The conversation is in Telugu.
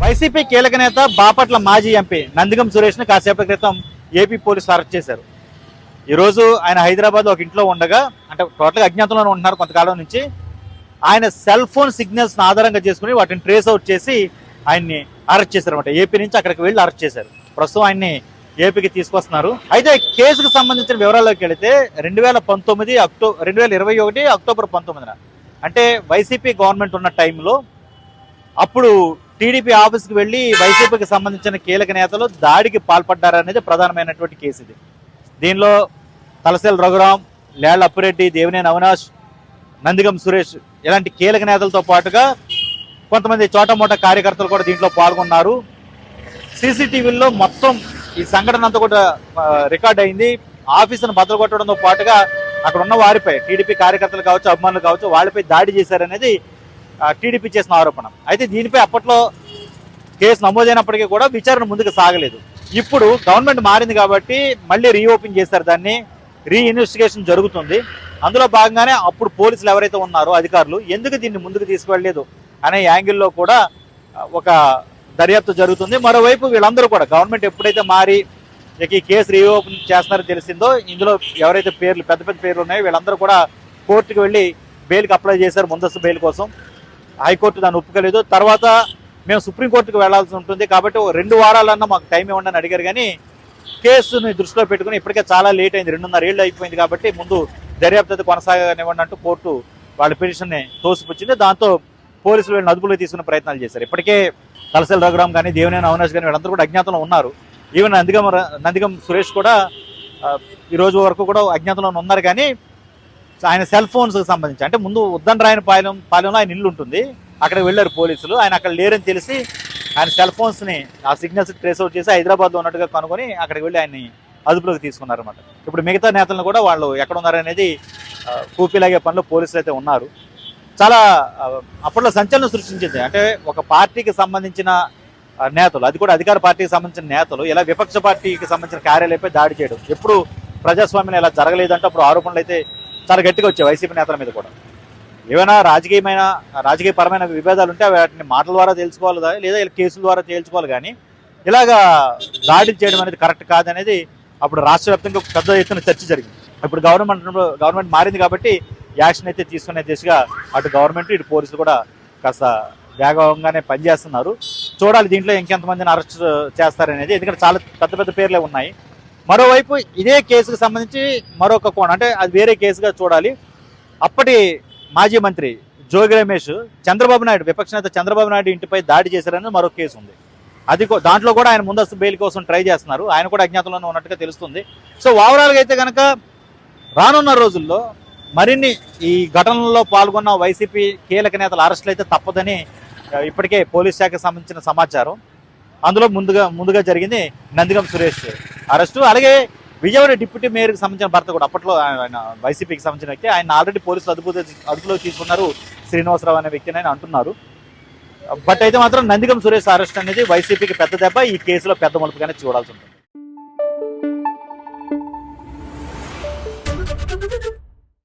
వైసీపీ కీలక నేత బాపట్ల మాజీ ఎంపీ నందిగం సురేష్ను కాసేపటి క్రితం ఏపీ పోలీసులు అరెస్ట్ చేశారు. ఈరోజు ఆయన హైదరాబాద్ ఒక ఇంట్లో ఉండగా అంటే టోటల్ అజ్ఞాతంలోనే ఉంటున్నారు కొంతకాలం నుంచి ఆయన సెల్ ఫోన్ సిగ్నల్స్ ఆధారంగా చేసుకుని వాటిని ట్రేస్ అవుట్ చేసి ఆయన్ని అరెస్ట్ చేశారు అనమాట ఏపీ నుంచి అక్కడికి వెళ్ళి అరెస్ట్ చేశారు. ప్రస్తుతం ఆయన్ని ఏపీకి తీసుకొస్తున్నారు. అయితే కేసుకు సంబంధించిన వివరాల్లోకి వెళితే రెండు వేల పంతొమ్మిది అక్టో రెండు వేల ఇరవై ఒకటి అక్టోబర్ పంతొమ్మిదిన. అంటే వైసీపీ గవర్నమెంట్ ఉన్న టైంలో అప్పుడు టీడీపీ ఆఫీస్కి వెళ్ళి వైసీపీకి సంబంధించిన కీలక నేతలు దాడికి పాల్పడ్డారనేది ప్రధానమైనటువంటి కేసు ఇది. దీనిలో తలసేల రఘురాం లేళ్ళ అప్పిరెడ్డి దేవినేని అవినాష్ నందిగం సురేష్ ఇలాంటి కీలక నేతలతో పాటుగా కొంతమంది చోటమోట కార్యకర్తలు కూడా దీంట్లో పాల్గొన్నారు. సీసీటీవీల్లో మొత్తం ఈ సంఘటన అంతా కూడా రికార్డ్ అయింది. ఆఫీసును బద్దలగొట్టడంతో పాటుగా అక్కడ ఉన్న వారిపై టీడీపీ కార్యకర్తలు కావచ్చు అభిమానులు కావచ్చు వాళ్ళపై దాడి చేశారనేది టీడీపీ చేసిన ఆరోపణ. అయితే దీనిపై అప్పట్లో కేసు నమోదైనప్పటికీ కూడా విచారణ ముందుకు సాగలేదు. ఇప్పుడు గవర్నమెంట్ మారింది కాబట్టి మళ్ళీ రీఓపెన్ చేశారు దాన్ని. రీఇన్వెస్టిగేషన్ జరుగుతుంది. అందులో భాగంగానే అప్పుడు పోలీసులు ఎవరైతే ఉన్నారో అధికారులు ఎందుకు దీన్ని ముందుకు తీసుకువెళ్ళలేదు? అనే యాంగిల్లో కూడా ఒక దర్యాప్తు జరుగుతుంది. మరోవైపు వీళ్ళందరూ కూడా గవర్నమెంట్ ఎప్పుడైతే మారి ఇక ఈ కేసు రీఓపెన్ చేస్తున్నారో తెలిసిందో ఇందులో ఎవరైతే పేర్లు పెద్ద పెద్ద పేర్లు ఉన్నాయో వీళ్ళందరూ కూడా కోర్టుకు వెళ్ళి బెయిల్కి అప్లై చేశారు ముందస్తు బెయిల్ కోసం. హైకోర్టు దాన్ని ఒప్పుకోలేదు. తర్వాత మేము సుప్రీంకోర్టుకు వెళ్ళాల్సి ఉంటుంది. కాబట్టి రెండు వారాలన్నా మాకు టైం ఇవ్వండి అని అడిగారు. కానీ కేసుని దృష్టిలో పెట్టుకుని ఇప్పటికే చాలా లేట్ అయింది. రెండున్నర ఏళ్ళు అయిపోయింది కాబట్టి ముందు దర్యాప్తు కొనసాగనివ్వండి అంటూ కోర్టు వాళ్ళ పిటిషన్ని తోసిపుచ్చింది. దాంతో పోలీసులు వీళ్ళని అదుపులో తీసుకునే ప్రయత్నాలు చేశారు. ఇప్పటికే తలసల రఘురామ్ కానీ దేవినేని అవినాష్ కానీ వీళ్ళందరూ కూడా అజ్ఞాతంలో ఉన్నారు. ఈవెన్ నందిగం నందిగం సురేష్ కూడా ఈ రోజు వరకు కూడా అజ్ఞాతంలో ఉన్నారు కానీ ఆయన సెల్ ఫోన్స్కి సంబంధించి అంటే ముందు ఉద్దాన్రాయన పాలెం పాలెంలో ఆయన ఇల్లు ఉంటుంది. అక్కడికి వెళ్ళారు పోలీసులు. ఆయన అక్కడ లేరని తెలిసి ఆయన సెల్ ఫోన్స్ని ఆ సిగ్నల్స్ ట్రేస్ అవుట్ చేసి హైదరాబాద్లో ఉన్నట్టుగా కనుగొని అక్కడికి వెళ్ళి ఆయన్ని అదుపులోకి తీసుకున్నారన్నమాట. ఇప్పుడు మిగతా నేతలను కూడా వాళ్ళు ఎక్కడ ఉన్నారనేది కూపిలాగే కూపీలాగే పనిలో పోలీసులు అయితే ఉన్నారు. చాలా అప్పట్లో సంచలనం సృష్టించింది. అంటే ఒక పార్టీకి సంబంధించిన నేతలు అది కూడా అధికార పార్టీకి సంబంధించిన నేతలు ఇలా విపక్ష పార్టీకి సంబంధించిన కార్యాలయంపై దాడి చేయడం. ఎప్పుడు ప్రజాస్వామ్యం ఇలా జరగలేదంటే అప్పుడు ఆరోపణలు అయితే చాలా గట్టిగా వచ్చాయి వైసీపీ నేతల మీద కూడా. ఏమైనా రాజకీయమైన రాజకీయపరమైన విభేదాలు ఉంటే వాటిని మాటల ద్వారా తెలుసుకోవాలి లేదా ఇలా కేసుల ద్వారా తేల్చుకోవాలి కానీ ఇలాగా దాడి చేయడం అనేది కరెక్ట్ కాదనేది అప్పుడు రాష్ట్ర వ్యాప్తంగా పెద్ద ఎత్తున చర్చ జరిగింది. ఇప్పుడు గవర్నమెంట్ గవర్నమెంట్ మారింది కాబట్టి యాక్షన్ అయితే తీసుకునే దిశగా అటు గవర్నమెంట్ ఇటు పోలీసులు కూడా కాస్త వేగంగానే పనిచేస్తున్నారు. చూడాలి దీంట్లో ఇంకెంతమందిని అరెస్ట్ చేస్తారనేది. ఎందుకంటే చాలా పెద్ద పెద్ద పేర్లే ఉన్నాయి. మరోవైపు ఇదే కేసుకు సంబంధించి మరొక కోణం అంటే అది వేరే కేసుగా చూడాలి. అప్పటి మాజీ మంత్రి జోగి రమేష్ చంద్రబాబు నాయుడు విపక్ష నేత చంద్రబాబు నాయుడు ఇంటిపై దాడి చేశారని మరో కేసు ఉంది. అది దాంట్లో కూడా ఆయన ముందస్తు బెయిల్ కోసం ట్రై చేస్తున్నారు. ఆయన కూడా అజ్ఞాతంలోనే ఉన్నట్టుగా తెలుస్తుంది. సో ఓవరాల్గా అయితే కనుక రానున్న రోజుల్లో మరిన్ని ఈ ఘటనలో పాల్గొన్న వైసీపీ కీలక నేతల అరెస్టులు అయితే తప్పదని ఇప్పటికే పోలీస్ శాఖకు సంబంధించిన సమాచారం. అందులో ముందుగా ముందుగా జరిగింది నందిగం సురేష్ అరెస్టు. అలాగే విజయవాడ డిప్యూటీ మేయర్కి సంబంధించిన భర్త కూడా అప్పట్లో ఆయన వైసీపీకి సంబంధించిన వ్యక్తి. ఆయన ఆల్రెడీ పోలీసులు అదుపు అదుపులో తీసుకున్నారు శ్రీనివాసరావు అనే వ్యక్తిని ఆయన అంటున్నారు. బట్ అయితే మాత్రం నందిగం సురేష్ అరెస్ట్ అనేది వైసీపీకి పెద్ద దెబ్బ. ఈ కేసులో పెద్ద మలుపుగానే చూడాల్సి ఉంటుంది.